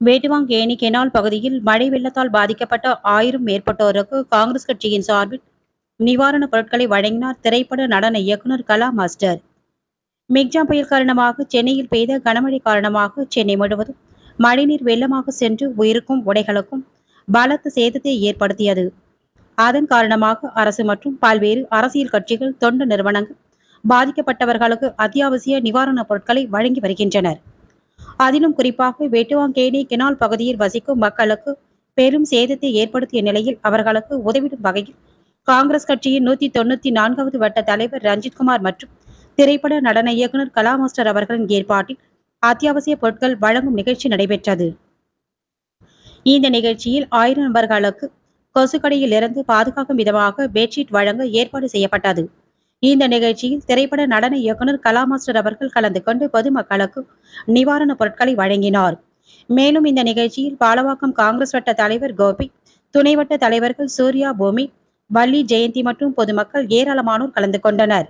வேட்டுவாங்கேணி canal பகுதியில் மழை வெள்ளத்தால் பாதிக்கப்பட்ட ஆயிரம் மேற்பட்டோருக்கு காங்கிரஸ் கட்சியின் சார்பில் நிவாரணப் பொருட்களை வழங்கினார் திரைப்பட நடன இயக்குனர் கலா மாஸ்டர். மிக்ஜாம் புயல் காரணமாக சென்னையில் பெய்த கனமழை காரணமாக சென்னை முழுவதும் மழைநீர் வெள்ளமாக சென்று உயிருக்கும் உடைகளுக்கும் பலத்த சேதத்தை ஏற்படுத்தியது. அதன் காரணமாக அரசு மற்றும் பல்வேறு அரசியல் கட்சிகள் தொண்டு நிறுவனங்கள் பாதிக்கப்பட்டவர்களுக்கு அத்தியாவசிய நிவாரணப் பொருட்களை வழங்கி வருகின்றனர். அதிலும் குறிப்பாக வெட்டுவாங்கேணி கெனால் பகுதியில் வசிக்கும் மக்களுக்கு பெரும் சேதத்தை ஏற்படுத்திய நிலையில் அவர்களுக்கு உதவிடும் வகையில் காங்கிரஸ் கட்சியின் நூத்தி தொண்ணூத்தி நான்காவது வட்ட தலைவர் ரஞ்சித்குமார் மற்றும் திரைப்பட நடன இயக்குனர் கலா மாஸ்டர் அவர்களின் ஏற்பாட்டில் அத்தியாவசிய பொருட்கள் வழங்கும் நிகழ்ச்சி நடைபெற்றது. இந்த நிகழ்ச்சியில் ஆயிரம் நபர்களுக்கு கொசுக்கடியில் இருந்து பாதுகாக்கும் விதமாக பெட்ஷீட் வழங்க ஏற்பாடு செய்யப்பட்டது. இந்த நிகழ்ச்சியில் திரைப்பட நடன இயக்குனர் கலாமாஸ்டர் அவர்கள் கலந்து கொண்டு பொதுமக்களுக்கு நிவாரணப் பொருட்களை வழங்கினார். மேலும் இந்த நிகழ்ச்சியில் பாலவாக்கம் காங்கிரஸ் வட்ட தலைவர் கோபி துணை வட்ட தலைவர்கள் சூர்யா பூமி வள்ளி ஜெயந்தி மற்றும் பொதுமக்கள் ஏராளமானோர் கலந்து கொண்டனர்.